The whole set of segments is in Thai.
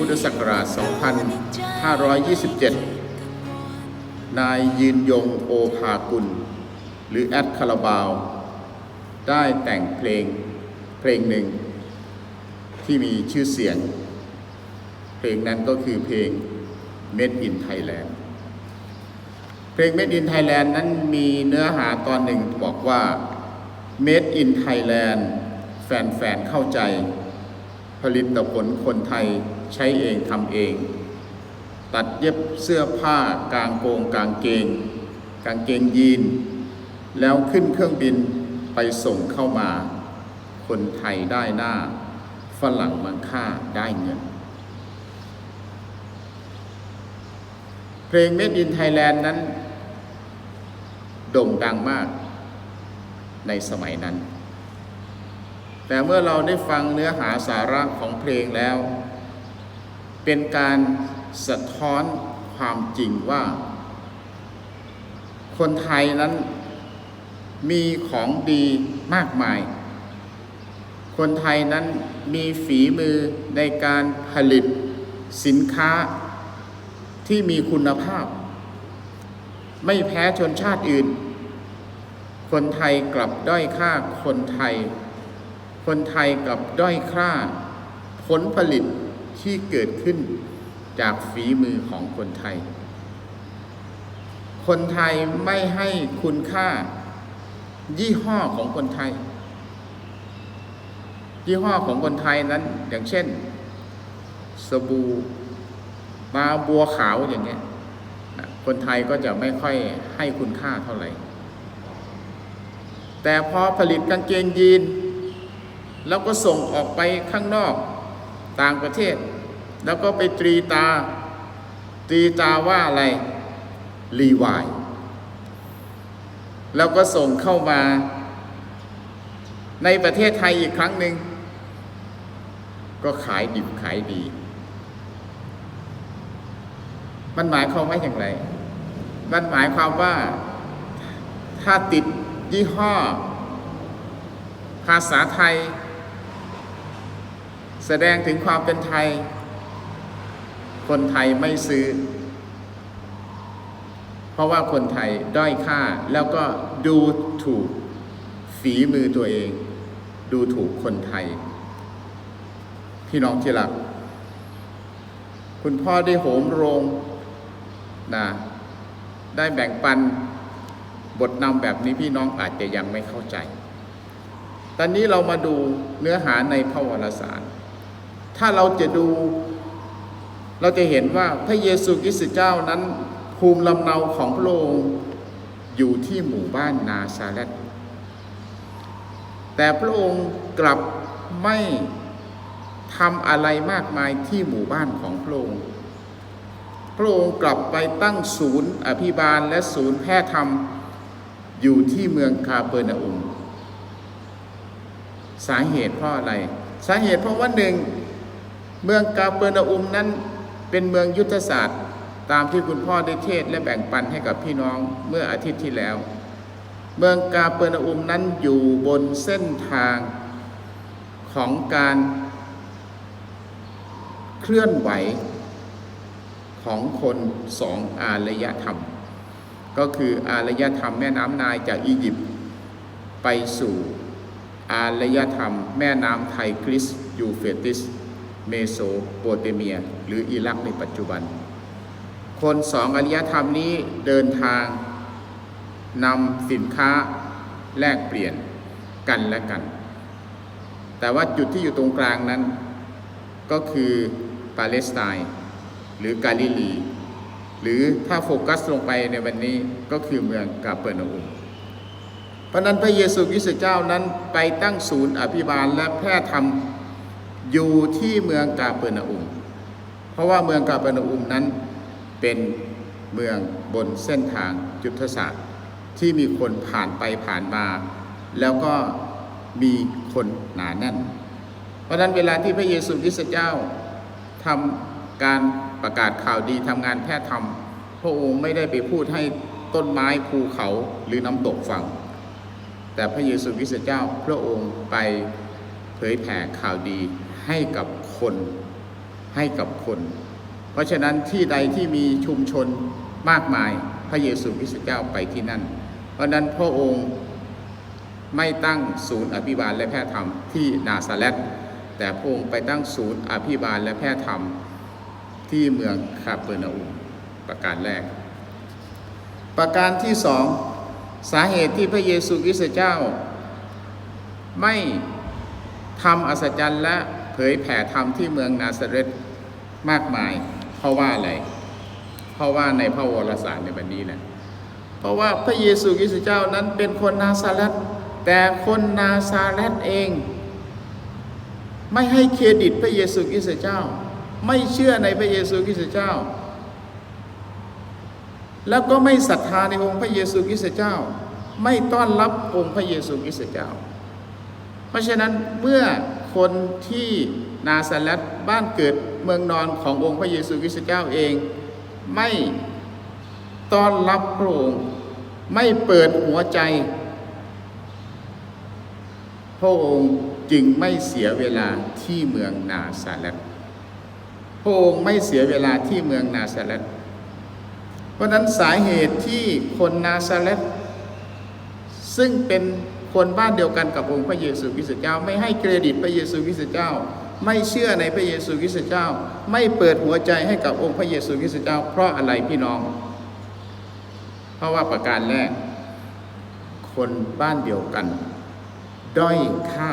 พุทธศักราช 2527 นายยืนยงโอภากุล หรือแอดคาราบาว ได้แต่งเพลงเพลงหนึ่ง ที่มีชื่อเสียง เพลงนั้นก็คือเพลง Made in Thailand เพลง Made in Thailand นั้นมีเนื้อหาตอนหนึ่งบอกว่า Made in Thailand แฟนๆ เข้าใจ ผลิตผลคนไทย ใช้เองทำเอง ตัดเย็บเสื้อผ้ากางโปรงกางเกง กางเกงยีน แล้วขึ้นเครื่องบินไปส่งเข้ามา คนไทยได้หน้า ฝรั่งมังค่าได้เงิน เพลง Made in Thailand นั้น โด่งดังมากในสมัยนั้น แต่เมื่อเราได้ฟังเนื้อหาสาระของเพลงแล้ว เป็นการสะท้อนความจริงว่า คนไทยนั้นมีของดีมากมาย คนไทยนั้นมีฝีมือในการผลิตสินค้าที่มีคุณภาพ ไม่แพ้ชนชาติอื่น คนไทยกลับด้อยค่าคนไทย คนไทยกลับด้อยค่าผลผลิต ที่เกิดขึ้นจากฝีมือของคนไทย คนไทยไม่ให้คุณค่า ยี่ห้อของคนไทย ยี่ห้อของคนไทยนั้น อย่างเช่น สบู่มาบัวขาวอย่างเงี้ย คนไทยก็จะไม่ค่อยให้คุณค่าเท่าไหร่ แต่พอผลิตกางเกงยีนแล้วก็ส่งออกไปข้างนอก ต่างประเทศ แล้วก็ไปตรีตา ตรีตาว่าอะไรรีวายแล้วก็ส่งเข้ามาในประเทศไทยอีกครั้งหนึ่งก็ขายดิบขายดี มันหมายความว่าอย่างไร มันหมายความว่าถ้าติดยี่ห้อ ภาษาไทย แสดงถึงความเป็นไทย คนไทยไม่ซื้อ เพราะว่าคนไทยด้อยค่าแล้วก็ดูถูกฝีมือตัวเอง ดูถูกคนไทย พี่น้องที่รัก คุณพ่อได้โหมโรงนะได้แบ่งปันบทนำแบบนี้พี่น้องอาจจะยังไม่เข้าใจ ตอนนี้เรามาดูเนื้อหาในพระวรสาร ถ้าเราจะดู เราจะเห็นว่าพระเยซูคริสต์เจ้านั้น ภูมิลำเนาของพระองค์อยู่ที่หมู่บ้านนาซาเรตแต่พระองค์กลับไม่ทำอะไรมากมายที่หมู่บ้านของพระองค์ พระองค์กลับไปตั้งศูนย์อภิบาลและศูนย์แพทย์ธรรมอยู่ที่เมืองคาเปอร์นาอุม สาเหตุเพราะอะไร สาเหตุเพราะว่าหนึ่ง เมืองกาเปอร์นาอุมนั้นเป็นเมืองยุทธศาสตร์ ตามที่คุณพ่อได้เทศและแบ่งปันให้กับพี่น้องเมื่ออาทิตย์ที่แล้ว เมืองกาเปอร์นาอุมนั้นอยู่บนเส้นทางของการเคลื่อนไหวของคนสองอารยธรรม ก็คืออารยธรรมแม่น้ำนายจากอียิปต์ไปสู่อารยธรรมแม่น้ำไทกริสยูเฟติส เมโสโปเตเมีย หรืออิรักในปัจจุบัน คนสองอารยธรรมนี้เดินทางนำสินค้าแลกเปลี่ยนกันและกัน แต่ว่าจุดที่อยู่ตรงกลางนั้น ก็คือปาเลสไตน์หรือกาลิลี หรือถ้าโฟกัสลงไปในวันนี้ก็คือเมืองกาเปอร์นาอุมพระนั้นพระเยซูคริสต์เจ้านั้นไปตั้งศูนย์อภิบาลและแพร่ธรรม อยู่ที่เมืองกาเปอร์นาอุม เพราะว่าเมืองกาเปอร์นาอุมนั้นเป็นเมืองบนเส้นทางยุทธศาสตร์ ที่มีคนผ่านไปผ่านมา แล้วก็มีคนหนาแน่น เพราะนั้นเวลาที่พระเยซูคริสต์เจ้าทำการประกาศข่าวดีทำงานแพทย์ธรรมพระองค์ไม่ได้ไปพูดให้ต้นไม้ภูเขาหรือน้ำตกฟัง แต่พระเยซูคริสต์เจ้าพระองค์ไปเผยแผ่ข่าวดี ให้กับคนให้กับคน เพราะฉะนั้นที่ใดที่มีชุมชนมากมายพระเยซูคริสต์เจ้าไปที่นั่น เพราะนั้นพระองค์ไม่ตั้งศูนย์อภิบาลและแพทย์ธรรมที่นาซาเรตแต่พระองค์ไปตั้งศูนย์อภิบาลและแพทย์ธรรมที่เมืองคาเปอร์นาอุมประการแรก ประการที่สองสาเหตุที่พระเยซูคริสต์เจ้า ไม่ทำอัศจรรย์และ ผยแผ่ธรรมที่เมืองนาซาเรตมากมาย เพราะว่าอะไร เพราะว่าในพระวรสารในวันนี้แหละเพราะว่าพระเยซูคริสต์เจ้านั้นเป็นคนนาซาเรตแต่คนนาซาเรตเอง ไม่ให้เครดิตพระเยซูคริสต์เจ้า ไม่เชื่อในพระเยซูคริสต์เจ้า แล้วก็ไม่ศรัทธาในองค์พระเยซูคริสต์เจ้า ไม่ต้อนรับองค์พระเยซูคริสต์เจ้า เพราะฉะนั้นเมื่อ คนที่นาซาเรตบ้านเกิดเมืองนอนขององค์พระเยซูคริสต์เจ้าเอง ไม่ต้อนรับพระองค์ไม่เปิดหัวใจพระองค์จึงไม่เสียเวลาที่เมืองนาซาเรตพระองค์ไม่เสียเวลาที่เมืองนาซาเรตเพราะนั้นสาเหตุที่คนนาซาเรตซึ่งเป็น คนบ้านเดียวกันกับองค์พระเยซูคริสต์เจ้า ไม่ให้เครดิตพระเยซูคริสต์เจ้า ไม่เชื่อในพระเยซูคริสต์เจ้า ไม่เปิดหัวใจให้กับองค์พระเยซูคริสต์เจ้า เพราะอะไรพี่น้อง เพราะว่าประการแรก คนบ้านเดียวกัน ด้อยค่า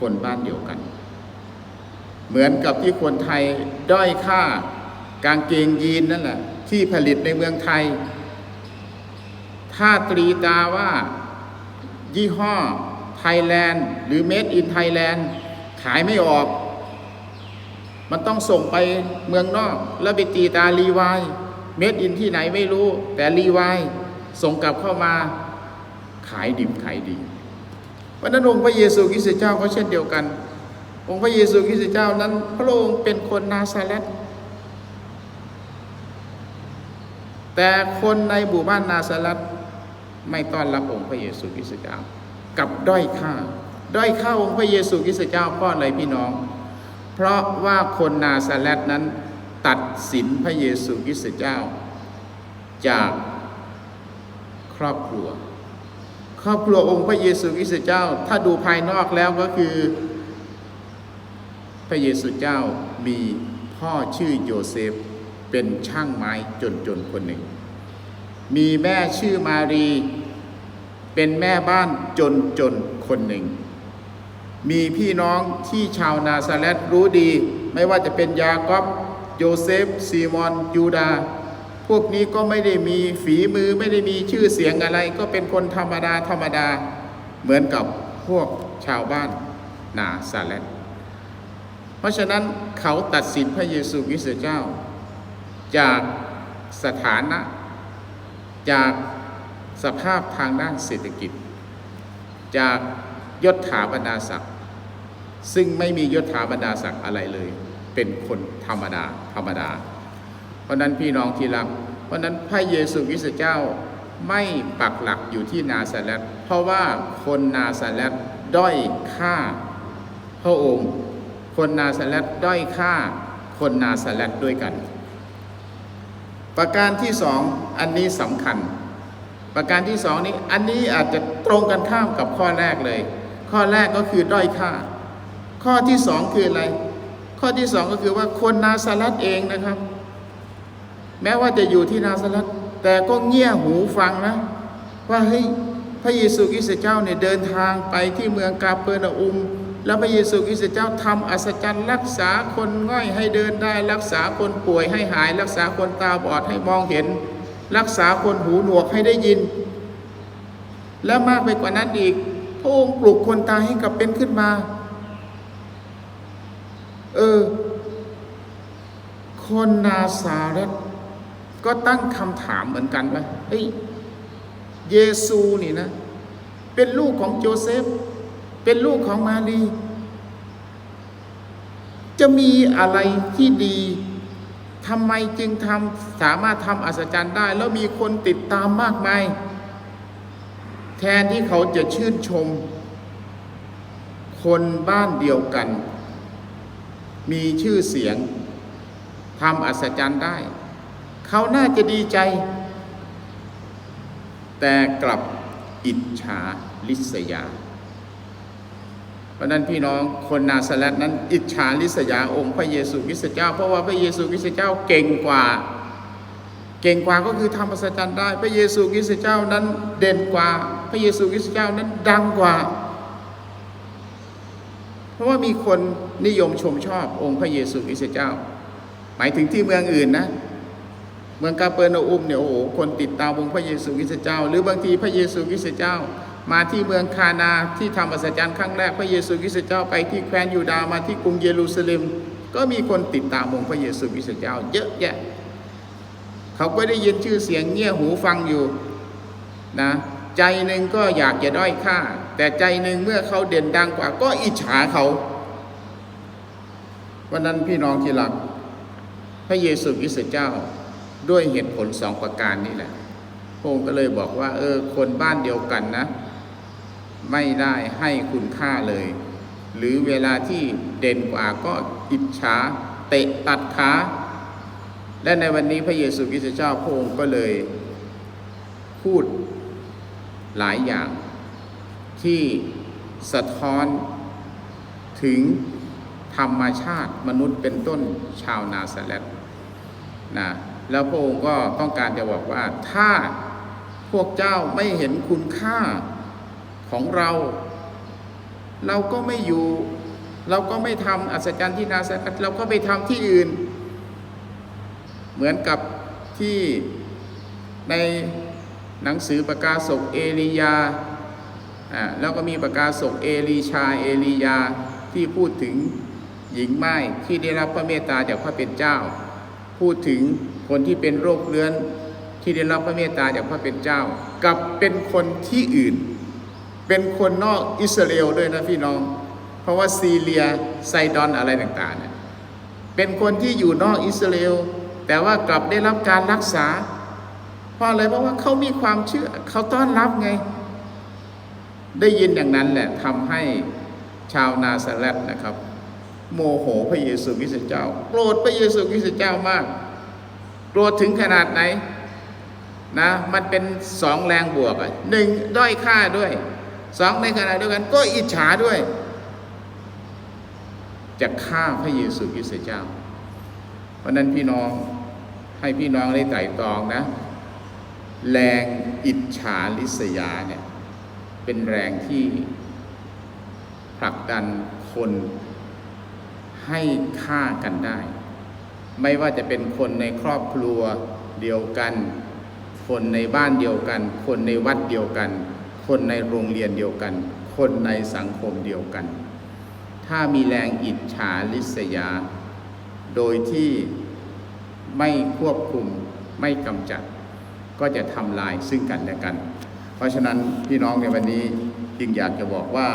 คนบ้านเดียวกัน เหมือนกับที่คนไทยด้อยค่ากางเกงยีนนั่นแหละที่ผลิตในเมืองไทย ถ้าตรีตาว่า ยี่ห้อไทยแลนด์หรือ Made in Thailand ขายไม่ออก มันต้องส่งไปเมืองนอก แล้วไปตีตารีวายเมดอินที่ไหนไม่รู้ แต่รีวายส่งกลับเข้ามา ขายดิบขายดีเพราะนั้นองค์พระเยซูคริสต์เจ้าก็เช่นเดียวกัน องค์พระเยซูคริสต์เจ้านั้น พระองค์เป็นคนนาซาเรตแต่คนในหมู่บ้านนาซาเรต ไม่ต้อนรับองค์พระเยซูคริสต์เจ้า กับด้อยค่า ด้อยค่าองค์พระเยซูคริสต์เจ้าเพราะอะไรพี่น้อง เพราะว่าคนนาซาเรตนั้น ตัดสินพระเยซูคริสต์เจ้า จากครอบครัว ครอบครัวองค์พระเยซูคริสต์เจ้า ถ้าดูภายนอกแล้วก็คือ พระเยซูเจ้ามีพ่อชื่อโยเซฟเป็นช่างไม้จนๆคนหนึ่ง มีแม่ชื่อมารี เป็นแม่บ้านจนจนๆคนหนึ่ง มีพี่น้องที่ชาวนาซาเรตรู้ดี ไม่ว่าจะเป็นยากอบโยเซฟซีมอนยูดา พวกนี้ก็ไม่ได้มีฝีมือไม่ได้มีชื่อเสียงอะไร ก็เป็นคนธรรมดาธรรมดา เหมือนกับพวกชาวบ้านนาซาเรตเพราะฉะนั้นเขาตัดสินพระเยซูคริสต์เจ้า จากสถานะ จากสภาพทางด้านเศรษฐกิจ จากยศถาบรรดาศักดิ์ซึ่งไม่มียศถาบรรดาศักดิ์อะไรเลย เป็นคนธรรมดาธรรมดา เพราะนั้นพี่น้องที่รัก เพราะนั้นพระเยซูคริสต์เจ้าไม่ปักหลักอยู่ที่นาซาเรตเพราะว่าคนนาซาเรตด้อยค่าพระองค์ คนนาซาเรตด้อยค่าคนนาซาเรตด้วยกัน ประการที่สองอันนี้สำคัญ ประการที่สองนี้อันนี้อาจจะตรงกันข้ามกับข้อแรกเลย ข้อแรกก็คือด้อยค่า ข้อที่สองคืออะไร ข้อที่สองก็คือว่าคนนาซาเรตเองนะครับ แม้ว่าจะอยู่ที่นาซาเรตแต่ก็เงี่ยหูฟังนะ ว่าเฮ้ยพระเยซูคริสต์เจ้าเนี่ยเดินทางไปที่เมืองกาเปอร์นาอุม แล้วพระเยซูคริสต์เจ้าทำอัศจรรย์รักษาคนง่อยให้เดินได้ รักษาคนป่วยให้หาย รักษาคนตาบอดให้มองเห็น รักษาคนหูหนวกให้ได้ยิน และมากไปกว่านั้นอีกพระองค์ปลุกคนตายให้กลับเป็นขึ้นมา เออ คนนาซาเรตก็ตั้งคำถามเหมือนกันว่าเฮ้ยเยซูนี่นะ เป็นลูกของโจเซฟ เป็นลูกของมารี จะมีอะไรที่ดีทำไมจึงทำสามารถทำอัศจรรย์ได้ แล้วมีคนติดตามมากมาย แทนที่เขาจะชื่นชม คนบ้านเดียวกัน มีชื่อเสียงทำอัศจรรย์ได้ เขาน่าจะดีใจ แต่กลับอิจฉาลิษยา เพราะนั้นพี่น้องคนนาซาเรตนั้น อิจฉาลิษยาองค์พระเยซูคริสต์เจ้า เพราะว่าพระเยซูคริสต์เจ้าเก่งกว่า เก่งกว่าก็คือทำอัศจรรย์ได้ พระเยซูคริสต์เจ้านั้นเด่นกว่า พระเยซูคริสต์เจ้านั้นดังกว่า เพราะว่ามีคนนิยมชมชอบองค์พระเยซูคริสต์เจ้า หมายถึงที่เมืองอื่นนะเมืองกาเปอร์นาอุมเนี่ยโอ้โหคนติดตามองค์พระเยซูคริสต์เจ้า หรือบางทีพระเยซูคริสต์เจ้า มาที่เมืองคานาที่ทำอัศจรรย์ครั้งแรกพระเยซูคริสต์เจ้าไปที่แคว้นยูดาห์มาที่กรุงเยรูซาเล็ม ก็มีคนติดตามองค์พระเยซูคริสต์เจ้า เยอะแยะ เขาก็ได้ยินชื่อเสียงเงี่ยหูฟังอยู่นะใจหนึ่งก็อยากจะด้อยค่า แต่ใจหนึ่งเมื่อเขาเด่นดังกว่า ก็อิจฉาเขาวันนั้นพี่น้องที่รักพระเยซูคริสต์เจ้าด้วยเหตุผลสองประการนี่แหละพระองค์ก็เลยบอกว่า เออ คนบ้านเดียวกันนะ ไม่ได้ให้คุณค่าเลย หรือเวลาที่เด่นกว่าก็อิจฉาเตะตัดขาและในวันนี้พระเยซูคริสต์เจ้าพระองค์ก็เลย พูดหลายอย่าง ที่สะท้อนถึงธรรมชาติมนุษย์เป็นต้นชาวนาซาเรตนะแล้วพระองค์ก็ต้องการจะบอกว่าถ้าพวกเจ้าไม่เห็นคุณค่า ของเรา เราก็ไม่อยู่ เราก็ไม่ทำอัศจรรย์ที่นาซาเรตเราก็ไปทำที่อื่น เหมือนกับที่ในหนังสือประกาศกเอลียาอ่าแล้วก็มีประกาศกเอลีชาเอลียาที่พูดถึงหญิงไม้ที่ได้รับพระเมตตาจากพระเป็นเจ้า พูดถึงคนที่เป็นโรคเรื้อนที่ได้รับพระเมตตาจากพระเป็นเจ้า กับเป็นคนที่อื่น เป็นคนนอกอิสราเอลด้วยนะพี่น้อง เพราะว่าซีเรียไซดอนอะไรต่างๆเนี่ยเป็นคนที่อยู่นอกอิสราเอลแต่ว่ากลับได้รับการรักษา เพราะอะไรเพราะว่าเขามีความเชื่อเขาต้อนรับไง ได้ยินอย่างนั้นแหละทำให้ชาวนาซาเรตนะครับ โมโหพระเยซูคริสต์เจ้าโกรธพระเยซูคริสต์เจ้ามากโกรธถึงขนาดไหนนะมันเป็นสองแรงบวกอะหนึ่งด้อยค่าด้วย สองในขณะเดียวกันก็อิจฉาด้วย จะฆ่าพระเยซูคริสต์เจ้า เพราะนั้นพี่น้องให้พี่น้องได้ไต่ตองนะ แรงอิจฉาลิษยาเนี่ยเป็นแรงที่ผลักดันคนให้ฆ่ากันได้ ไม่ว่าจะเป็นคนในครอบครัวเดียวกัน คนในบ้านเดียวกัน คนในวัดเดียวกัน คนในโรงเรียนเดียวกัน คนในสังคมเดียวกัน ถ้ามีแรงอิจฉาลิษยา โดยที่ไม่ควบคุมไม่กำจัด ก็จะทำลายซึ่งกันและกัน เพราะฉะนั้นพี่น้องในวันนี้จึงอยากจะบอกว่า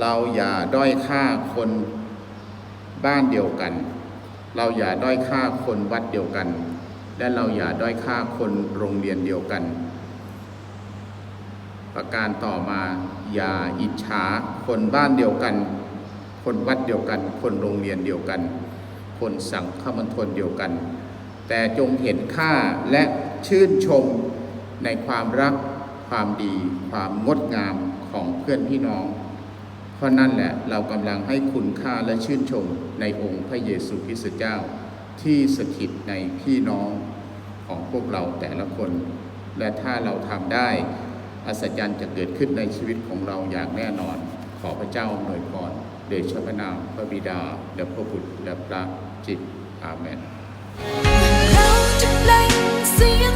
เราอย่าด้อยค่าคนบ้านเดียวกัน เราอย่าด้อยค่าคนวัดเดียวกัน และเราอย่าด้อยค่าคนโรงเรียนเดียวกัน ประการต่อมาอย่าอิจฉาคนบ้านเดียวกัน คนวัดเดียวกัน คนโรงเรียนเดียวกัน คนสังฆมณฑลเดียวกัน แต่จงเห็นค่าและชื่นชมในความรักความดี ความงดงามของเพื่อนพี่น้อง เพราะนั่นแหละเรากำลังให้คุณค่าและชื่นชมในองค์พระเยซูคริสต์เจ้า ที่สถิตในพี่น้องของพวกเราแต่ละคน และถ้าเราทำได้ อัศจรรย์จะเกิดขึ้นในชีวิตของเราอย่างแน่นอน ขอพระเจ้าอำนวยพรโดยชพระนามพระบิดาและพระบุตรและพระจิตอาเมนเราจะเปล่งเสียง